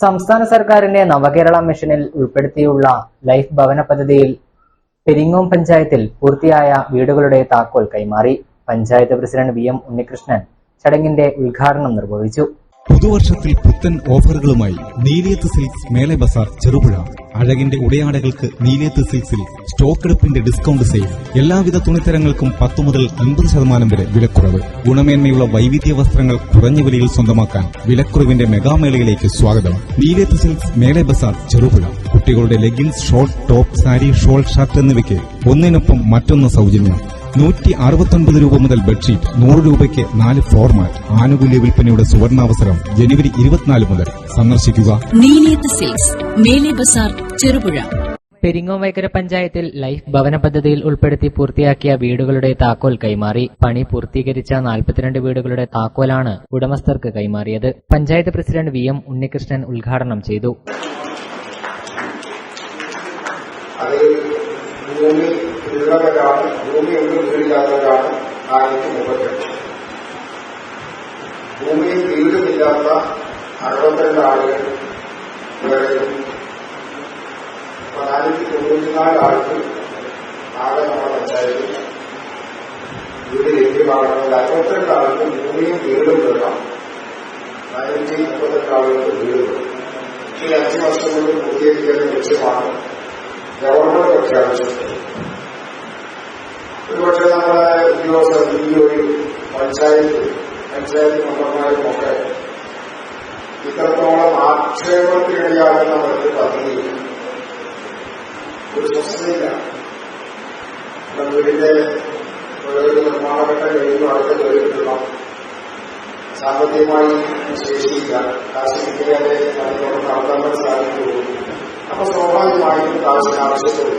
സംസ്ഥാന സർക്കാരിന്റെ നവകേരള മിഷനിൽ ഉൾപ്പെടുത്തിയുള്ള ലൈഫ് ഭവന പദ്ധതിയിൽ പെരിങ്ങോം പഞ്ചായത്തിൽ പൂർത്തിയായ വീടുകളുടെ താക്കോൽ കൈമാറി. Panchayat president V M Unnikrishnan ചടങ്ങിന്റെ ഉദ്ഘാടനം നിർവഹിച്ചു. പുതുവർഷത്തിൽ പുത്തൻ ഓഫറുകളുമായി നീലിയത്ത് സിൽക്സ് മേലെ ബസാർ ചെറുപുഴ. അഴകിന്റെ ഉടയാടകൾക്ക് നീലേത്ത് സിൽക്സിൽ സ്റ്റോക്കെടുപ്പിന്റെ ഡിസ്കൗണ്ട് സെയിൽ എല്ലാവിധ തുണിത്തരങ്ങൾക്കും പത്ത് മുതൽ അൻപത് ശതമാനം വരെ വിലക്കുറവ്. ഗുണമേന്മയുള്ള വൈവിധ്യ വസ്ത്രങ്ങൾ കുറഞ്ഞ വിലയിൽ സ്വന്തമാക്കാൻ വിലക്കുറവിന്റെ മെഗാമേളയിലേക്ക് സ്വാഗതം. നീലേത്ത് സിൽക്സ് മേലെ ബസാർ ചെറുപുഴ. കുട്ടികളുടെ leggings short top sari shawl shirt എന്നിവയ്ക്ക് ഒന്നിനൊപ്പം മറ്റൊന്ന് സൗജന്യം. നൂറ്റി അറുപത്തൊൻപത് രൂപ മുതൽ ബെഡ്ഷീറ്റ് നൂറ് രൂപയ്ക്ക് നാല് ഫോർമാറ്റ് ആനുകൂല്യ വിൽപ്പനയുടെ സുവർണാവസരം ജനുവരി ഇരുപത്തിനാല് മുതൽ. സന്ദർശിക്കുക. ബസാർ ചെറുപുഴ. പെരിങ്ങോം വൈക്കര പഞ്ചായത്തിൽ ലൈഫ് ഭവന പദ്ധതിയിൽ ഉൾപ്പെടുത്തി പൂർത്തിയാക്കിയ വീടുകളുടെ താക്കോൽ കൈമാറി. പണി പൂർത്തീകരിച്ച നാൽപ്പത്തിരണ്ട് വീടുകളുടെ താക്കോലാണ് ഉടമസ്ഥർക്ക് കൈമാറിയത്. Panchayat president V M Unnikrishnan ഉദ്ഘാടനം ചെയ്തു. അത് ഭൂമി ഉള്ളവരാണ് ഭൂമി ഒന്നും വീടില്ലാത്തവരാണ് നാനൂറ്റി മുപ്പത്തെട്ട് ഭൂമിയിൽ വീടുമില്ലാത്ത അറുപത്തിരണ്ട് ആളുകൾ വേറെയും നാനൂറ്റി തൊണ്ണൂറ്റിനാല് ആൾക്ക് ആകെ നമ്മുടെ പഞ്ചായത്തിൽ വീട് ലഭ്യമാകണമെങ്കിൽ അറുപത്തിരണ്ട് ആൾക്ക് ഭൂമിയും വീടും വേണം നാനൂറ്റി മുപ്പത്തെട്ട് ആളുകൾക്ക് വീട് വേണം ഈ അഞ്ച് വർഷം കൊണ്ട് പൂർത്തീകരിക്കുന്ന ലക്ഷ്യമാണ് ഗവർണർ പ്രഖ്യാപിച്ചിട്ടുണ്ട് ഒരുപക്ഷെ നമ്മുടെ ഉദ്യോഗസ്ഥർ ഡിഒയും പഞ്ചായത്ത് പഞ്ചായത്ത് മെമ്പർമാരും ഒക്കെ ഇത്രത്തോളം ആക്ഷേപത്തിനിടയാകുന്ന ഒരു പദ്ധതി ഒരു സ്വസ്ഥയില്ല നമ്മുടെ വീടിന്റെ ഒരു നിർമ്മാണഘട്ടം കഴിയുമ്പോൾ അടുത്ത കഴിയിട്ടുള്ള സാമ്പത്തികമായി ശേഷിയില്ല. കാശ് കിട്ടിയാലേ അതിനോട് നടത്താൻ സാധിക്കുള്ളൂ അപ്പൊ സ്വാഭാവികമായും കാശിന് ആവശ്യപ്പെടും.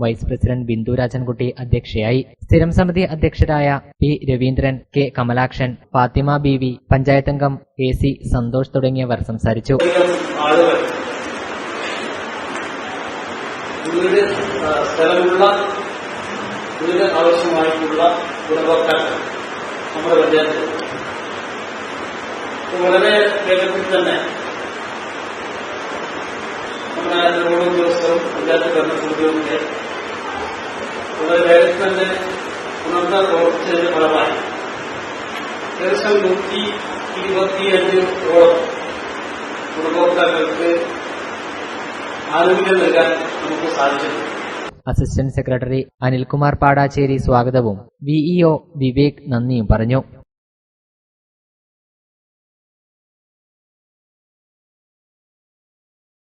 വൈസ് പ്രസിഡന്റ് ബിന്ദു രാജൻകുട്ടി അധ്യക്ഷയായി സ്ഥിരം സമിതി അധ്യക്ഷരായ P Raveendran K Kamalakshan Fathima B V പഞ്ചായത്തംഗം A C Santhosh തുടങ്ങിയവർ സംസാരിച്ചു. സ്ഥലമുള്ള ആവശ്യമായിട്ടുള്ള നമ്മുടെ പഞ്ചായത്തിൽ വളരെ വേഗത്തിൽ തന്നെ നമ്മുടെ റോഡ് പഞ്ചായത്ത് ഭരണസമിതിയൊക്കെ വളരെ വേഗത്തിൽ തന്നെ പ്രവർത്തിച്ചതിന്റെ ഫലമായി. ഏകദേശം നൂറ്റി ഇരുപത്തിയഞ്ചോളം ഗുണഭോക്താക്കൾക്ക് ആരോഗ്യം നൽകാൻ നമുക്ക് സാധിച്ചിട്ടുണ്ട് അസിസ്റ്റന്റ് സെക്രട്ടറി അനിൽകുമാർ പാടാച്ചേരി സ്വാഗതവും. വിഇഒ വിവേക് നന്ദിയും പറഞ്ഞു.